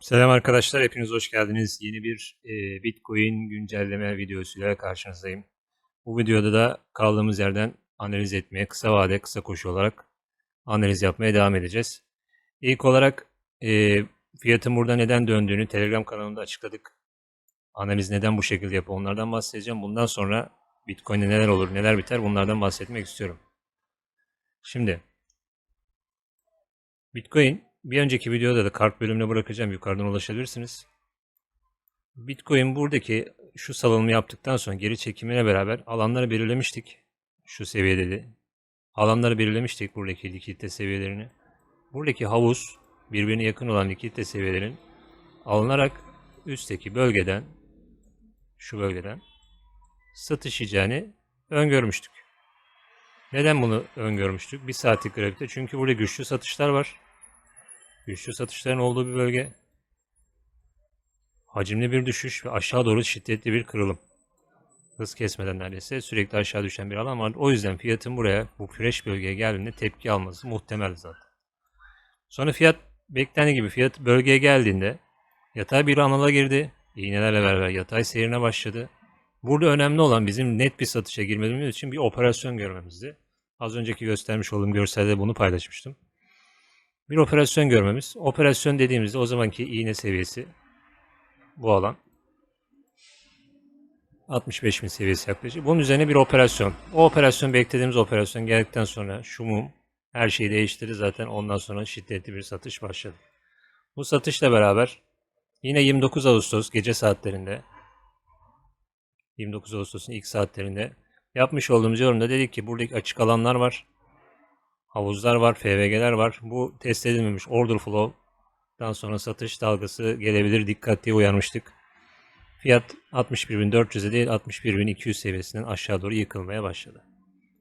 Selam arkadaşlar, hepiniz hoş geldiniz. Yeni bir e, Bitcoin güncelleme videosuyla karşınızdayım. Bu videoda da kaldığımız yerden analiz etmeye, kısa vade, kısa koşu olarak analiz yapmaya devam edeceğiz. İlk olarak e, fiyatın burada neden döndüğünü Telegram kanalımda açıkladık. Analiz neden bu şekilde yapıyor onlardan bahsedeceğim. Bundan sonra Bitcoin'de neler olur, neler biter bunlardan bahsetmek istiyorum. Şimdi Bitcoin bir önceki videoda da kart bölümüne bırakacağım. Yukarıdan ulaşabilirsiniz. Bitcoin buradaki şu salınımı yaptıktan sonra geri çekimine beraber alanları belirlemiştik. Şu seviyede de. Alanları belirlemiştik buradaki likidite seviyelerini. Buradaki havuz birbirine yakın olan likidite seviyelerin alınarak üstteki bölgeden şu bölgeden satış yiyeceğini öngörmüştük. Neden bunu öngörmüştük? Bir saatlik grafikte. Çünkü burada güçlü satışlar var. Güçlü satışların olduğu bir bölge. Hacimli bir düşüş ve aşağı doğru şiddetli bir kırılım. Hız kesmeden neredeyse sürekli aşağı düşen bir alan vardı. O yüzden fiyatın buraya bu fresh bölgeye geldiğinde tepki alması muhtemel zaten. Sonra fiyat beklendiği gibi fiyat bölgeye geldiğinde yatay bir anala girdi. İğnelerle beraber yatay seyrine başladı. Burada önemli olan bizim net bir satışa girmemiz için bir operasyon görmemizdi. Az önceki göstermiş olduğum görselde bunu paylaşmıştım. Bir operasyon görmemiz. Operasyon dediğimizde o zamanki iğne seviyesi bu alan. 65 bin seviyesi yaklaşık. Bunun üzerine bir operasyon. O operasyon beklediğimiz operasyon geldikten sonra şu mum her şeyi değiştirdi zaten ondan sonra şiddetli bir satış başladı. Bu satışla beraber yine 29 Ağustos gece saatlerinde 29 Ağustos'un ilk saatlerinde yapmış olduğumuz yorumda dedik ki buradaki açık alanlar var havuzlar var, FVG'ler var. Bu test edilmemiş order flow'dan sonra satış dalgası gelebilir. Dikkat diye uyarmıştık. Fiyat 61.400'e değil 61.200 seviyesinden aşağı doğru yıkılmaya başladı.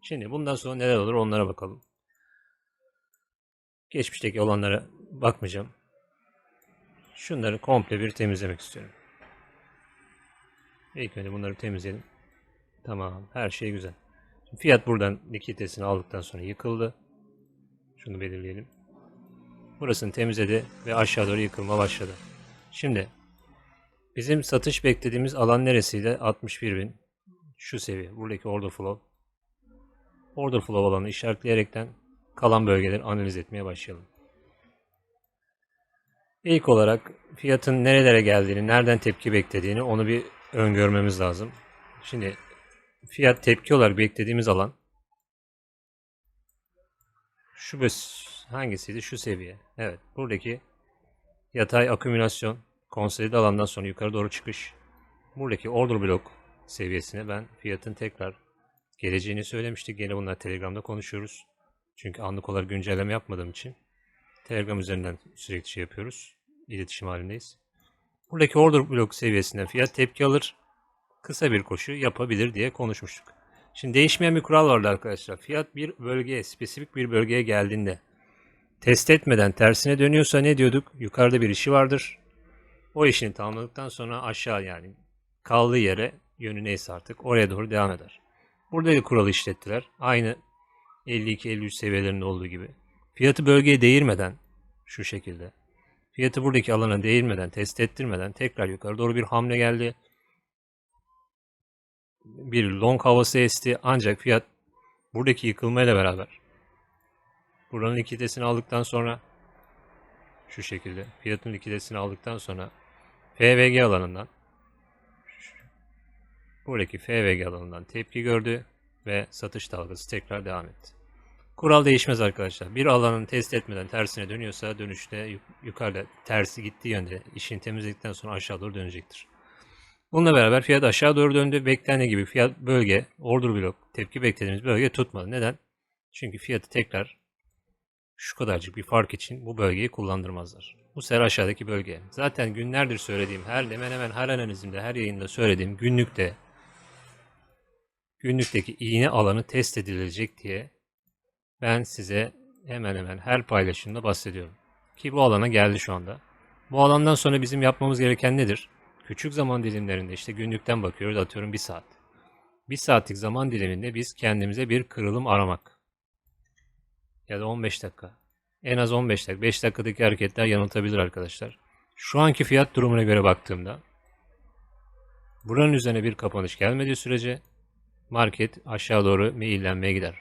Şimdi bundan sonra neler olur onlara bakalım. Geçmişteki olanlara bakmayacağım. Şunları komple bir temizlemek istiyorum. İlk önce bunları temizleyelim. Tamam, her şey güzel. Fiyat buradan likiditesini aldıktan sonra yıkıldı. Şunu belirleyelim. Burasını temizledi ve aşağı doğru yıkılma başladı. Şimdi bizim satış beklediğimiz alan neresiydi? 61.000 şu seviye. Buradaki order flow. Order flow alanı işaretleyerekten kalan bölgeleri analiz etmeye başlayalım. İlk olarak fiyatın nerelere geldiğini, nereden tepki beklediğini onu bir öngörmemiz lazım. Şimdi fiyat tepki olarak beklediğimiz alan şu bes hangisiydi? Şu seviye. Evet. Buradaki yatay akümülasyon konsolide alandan sonra yukarı doğru çıkış. Buradaki order block seviyesine ben fiyatın tekrar geleceğini söylemiştik. Yine bunlar Telegram'da konuşuyoruz. Çünkü anlık olarak güncelleme yapmadığım için Telegram üzerinden sürekli şey yapıyoruz. İletişim halindeyiz. Buradaki order block seviyesinden fiyat tepki alır. Kısa bir koşu yapabilir diye konuşmuştuk. Şimdi değişmeyen bir kural vardı arkadaşlar. Fiyat bir bölgeye, spesifik bir bölgeye geldiğinde test etmeden tersine dönüyorsa ne diyorduk? Yukarıda bir işi vardır. O işini tamamladıktan sonra aşağı yani kaldığı yere yönü neyse artık oraya doğru devam eder. Burada da kuralı işlettiler. Aynı 52-53 seviyelerinde olduğu gibi. Fiyatı bölgeye değirmeden şu şekilde. Fiyatı buradaki alana değirmeden, test ettirmeden tekrar yukarı doğru bir hamle geldi bir long havası esti ancak fiyat buradaki yıkılmayla beraber buranın likiditesini aldıktan sonra şu şekilde fiyatın likiditesini aldıktan sonra FVG alanından buradaki FVG alanından tepki gördü ve satış dalgası tekrar devam etti. Kural değişmez arkadaşlar. Bir alanın test etmeden tersine dönüyorsa dönüşte yukarıda tersi gittiği yönde işini temizledikten sonra aşağı doğru dönecektir. Bununla beraber fiyat aşağı doğru döndü. Beklendiği gibi fiyat bölge, order blok, tepki beklediğimiz bölge tutmadı. Neden? Çünkü fiyatı tekrar şu kadarcık bir fark için bu bölgeyi kullandırmazlar. Bu sefer aşağıdaki bölge. Zaten günlerdir söylediğim, her hemen hemen her analizimde, her yayında söylediğim günlükte günlükteki iğne alanı test edilecek diye ben size hemen hemen her paylaşımda bahsediyorum. Ki bu alana geldi şu anda. Bu alandan sonra bizim yapmamız gereken nedir? Küçük zaman dilimlerinde işte günlükten bakıyoruz atıyorum bir saat. Bir saatlik zaman diliminde biz kendimize bir kırılım aramak. Ya da 15 dakika. En az 15 dakika. 5 dakikadaki hareketler yanıltabilir arkadaşlar. Şu anki fiyat durumuna göre baktığımda buranın üzerine bir kapanış gelmediği sürece market aşağı doğru meyillenmeye gider.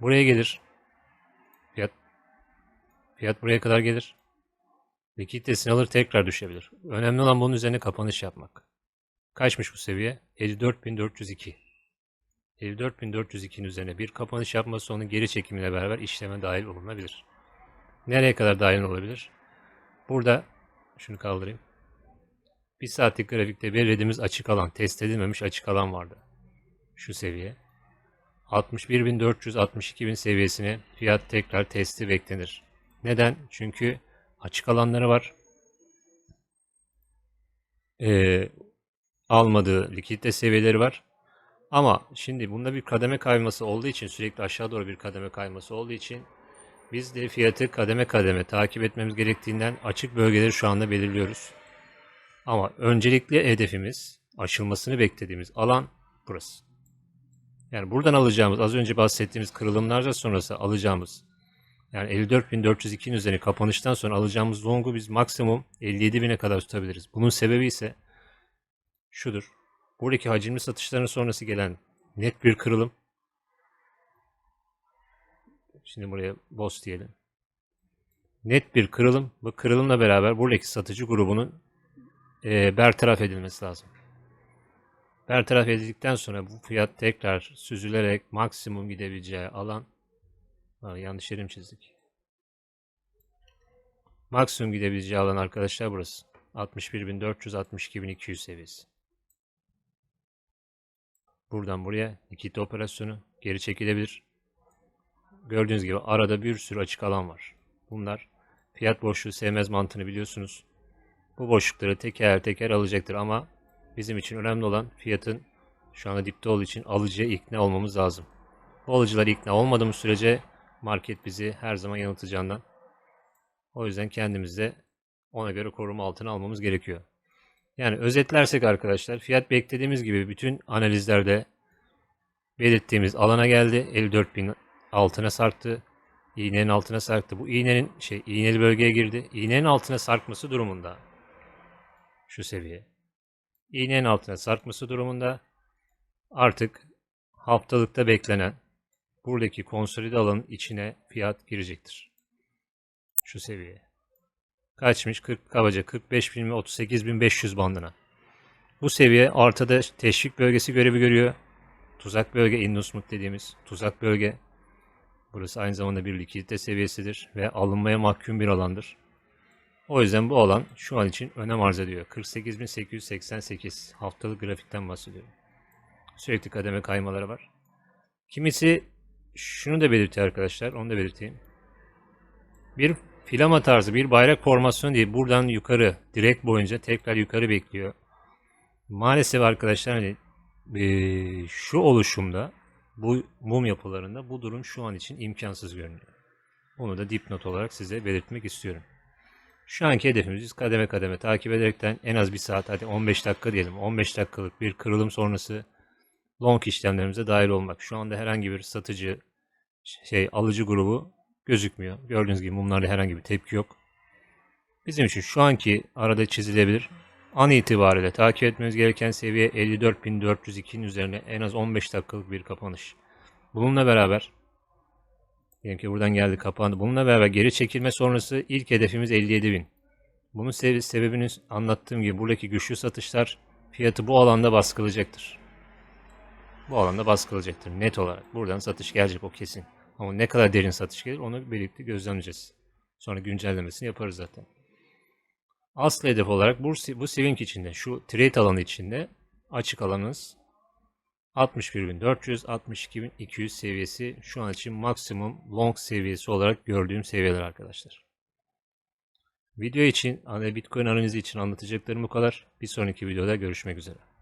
Buraya gelir. Fiyat fiyat buraya kadar gelir. Likiditesini alır tekrar düşebilir. Önemli olan bunun üzerine kapanış yapmak. Kaçmış bu seviye? 54.402. 54.402'nin üzerine bir kapanış yapması onun geri çekimiyle beraber işleme dahil olunabilir. Nereye kadar dahil olabilir? Burada şunu kaldırayım. Bir saatlik grafikte belirlediğimiz açık alan, test edilmemiş açık alan vardı. Şu seviye. 61.400-62.000 seviyesine fiyat tekrar testi beklenir. Neden? Çünkü açık alanları var. Ee, almadığı likidite seviyeleri var. Ama şimdi bunda bir kademe kayması olduğu için sürekli aşağı doğru bir kademe kayması olduğu için biz de fiyatı kademe kademe takip etmemiz gerektiğinden açık bölgeleri şu anda belirliyoruz. Ama öncelikli hedefimiz aşılmasını beklediğimiz alan burası. Yani buradan alacağımız az önce bahsettiğimiz kırılımlarca sonrası alacağımız yani 54.402'nin üzerine kapanıştan sonra alacağımız longu biz maksimum 57.000'e kadar tutabiliriz. Bunun sebebi ise şudur. Buradaki hacimli satışların sonrası gelen net bir kırılım. Şimdi buraya boss diyelim. Net bir kırılım. Bu kırılımla beraber buradaki satıcı grubunun e, bertaraf edilmesi lazım. Bertaraf edildikten sonra bu fiyat tekrar süzülerek maksimum gidebileceği alan ha, yanlış yerim çizdik. Maksimum gidebileceği alan arkadaşlar burası. 61.400-62.200 seviyesi. Buradan buraya likit operasyonu geri çekilebilir. Gördüğünüz gibi arada bir sürü açık alan var. Bunlar fiyat boşluğu sevmez mantığını biliyorsunuz. Bu boşlukları teker teker alacaktır ama bizim için önemli olan fiyatın şu anda dipte olduğu için alıcıya ikna olmamız lazım. Bu alıcılar ikna olmadığımız sürece market bizi her zaman yanıltacağından. O yüzden kendimizi de ona göre koruma altına almamız gerekiyor. Yani özetlersek arkadaşlar fiyat beklediğimiz gibi bütün analizlerde belirttiğimiz alana geldi. 54.000 altına sarktı. İğnenin altına sarktı. Bu iğnenin şey iğneli bölgeye girdi. İğnenin altına sarkması durumunda şu seviye. İğnenin altına sarkması durumunda artık haftalıkta beklenen buradaki konsolide alanın içine fiyat girecektir. Şu seviye. Kaçmış? 40 kabaca 45.000 ve 38.500 bandına. Bu seviye ortada teşvik bölgesi görevi görüyor. Tuzak bölge Indusmut dediğimiz tuzak bölge. Burası aynı zamanda bir likidite seviyesidir ve alınmaya mahkum bir alandır. O yüzden bu alan şu an için önem arz ediyor. 48.888 haftalık grafikten bahsediyorum. Sürekli kademe kaymaları var. Kimisi şunu da belirtiyor arkadaşlar. Onu da belirteyim. Bir filama tarzı bir bayrak formasyonu değil. Buradan yukarı direkt boyunca tekrar yukarı bekliyor. Maalesef arkadaşlar hani e, şu oluşumda bu mum yapılarında bu durum şu an için imkansız görünüyor. Onu da dipnot olarak size belirtmek istiyorum. Şu anki hedefimiz biz kademe kademe takip ederekten en az bir saat hadi 15 dakika diyelim 15 dakikalık bir kırılım sonrası long işlemlerimize dahil olmak. Şu anda herhangi bir satıcı şey alıcı grubu gözükmüyor. Gördüğünüz gibi mumlarda herhangi bir tepki yok. Bizim için şu anki arada çizilebilir. An itibariyle takip etmemiz gereken seviye 54.402'nin üzerine en az 15 dakikalık bir kapanış. Bununla beraber diyelim ki buradan geldi kapandı. Bununla beraber geri çekilme sonrası ilk hedefimiz 57.000. Bunun sebebini anlattığım gibi buradaki güçlü satışlar fiyatı bu alanda baskılayacaktır. Bu alanda baskılayacaktır net olarak. Buradan satış gelecek o kesin. Ama ne kadar derin satış gelir onu birlikte gözlemleyeceğiz. Sonra güncellemesini yaparız zaten. Asıl hedef olarak bu, bu swing içinde, şu trade alanı içinde açık alanınız 61.400, 62.200 seviyesi şu an için maksimum long seviyesi olarak gördüğüm seviyeler arkadaşlar. Video için, Bitcoin analizi için anlatacaklarım bu kadar. Bir sonraki videoda görüşmek üzere.